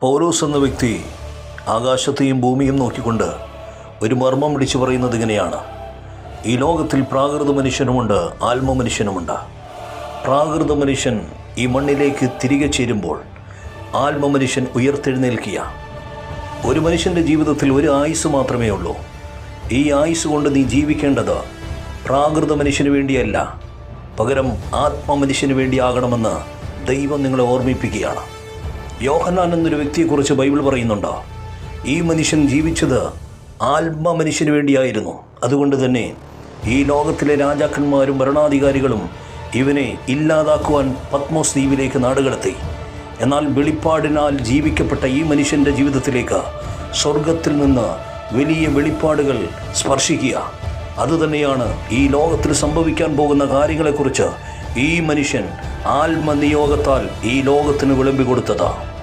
പൗലോസ് എന്ന വ്യക്തി ആകാശത്തെയും ഭൂമിയും നോക്കിക്കൊണ്ട് ഒരു മർമ്മം വിളിച്ചു പറയുന്നത് ഇങ്ങനെയാണ്. ഈ ലോകത്തിൽ പ്രാകൃത മനുഷ്യനുമുണ്ട് ആത്മ മനുഷ്യനുമുണ്ട്. പ്രാകൃത മനുഷ്യൻ ഈ മണ്ണിലേക്ക് തിരികെ ചേരുമ്പോൾ ആത്മ മനുഷ്യൻ ഉയർത്തെഴുന്നേൽക്കുക. ഒരു മനുഷ്യന്റെ ജീവിതത്തിൽ ഒരു ആയുസ് മാത്രമേ ഉള്ളൂ. ഈ ആയുസ് കൊണ്ട് നീ ജീവിക്കേണ്ടത് പ്രാകൃത മനുഷ്യന് വേണ്ടിയല്ല. പകരം ആത്മ മനുഷ്യന് വേണ്ടിയാകണമെന്ന് ദൈവം നിങ്ങളെ ഓർമ്മിപ്പിക്കുകയാണ്. യോഹന്നാൻ എന്നൊരു വ്യക്തിയെക്കുറിച്ച് ബൈബിൾ പറയുന്നുണ്ടോ? ഈ മനുഷ്യൻ ജീവിച്ചത് ആത്മ മനുഷ്യന് വേണ്ടിയായിരുന്നു. അതുകൊണ്ട് തന്നെ ഈ ലോകത്തിലെ രാജാക്കന്മാരും ഭരണാധികാരികളും ഇവനെ ഇല്ലാതാക്കുവാൻ പത്മോസ് ദ്വീപിലേക്ക് നാടുകടത്തി. എന്നാൽ വെളിപ്പാടിനാൽ ജീവിക്കപ്പെട്ട ഈ മനുഷ്യന്റെ ജീവിതത്തിലേക്ക് സ്വർഗത്തിൽ നിന്ന് വലിയ വെളിപ്പാടുകൾ സ്പർശിക്കുക. അതുതന്നെയാണ് ഈ ലോകത്തിൽ സംഭവിക്കാൻ പോകുന്ന കാര്യങ്ങളെക്കുറിച്ച് ഈ മനുഷ്യൻ ആത്മനിയോഗത്താൽ ഈ ലോകത്തിന് വിളമ്പി കൊടുത്തത്.